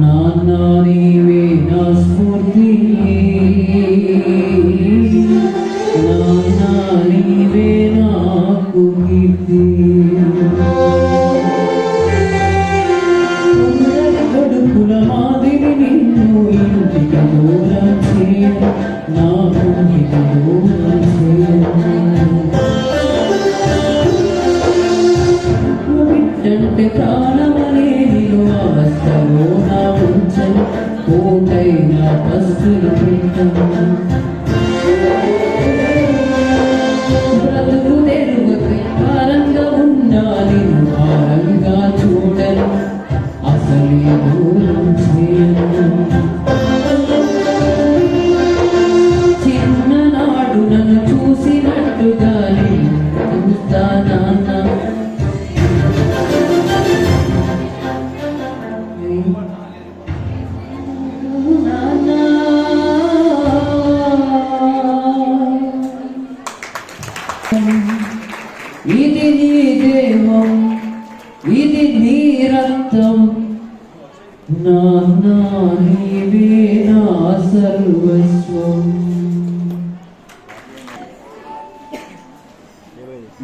నాన్న నీవే నా స్ఫూర్తి. బిడ్డంటే ప్రాణమనేది నిలు అవస్థలో నా ఉంచని కోటైన పస్తులు పెట్టను. బ్రతుకు భారంగా ఉండాలి భారంగా చూడను. అసలే దూరం చేయను. చిన్ననాడు నన్ను చూసినట్టుగానే ఇది నీ దేవం ఇది నీ రక్తం నీవే నా సర్వస్వం.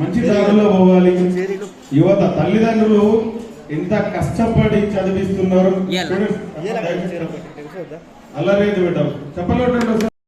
మంచి దారిలో పోవాలి. యువత తల్లిదండ్రులు ఎంత కష్టపడి చదివిస్తున్నారు. అల్లరేది బిడ్డ. చెప్పలేదు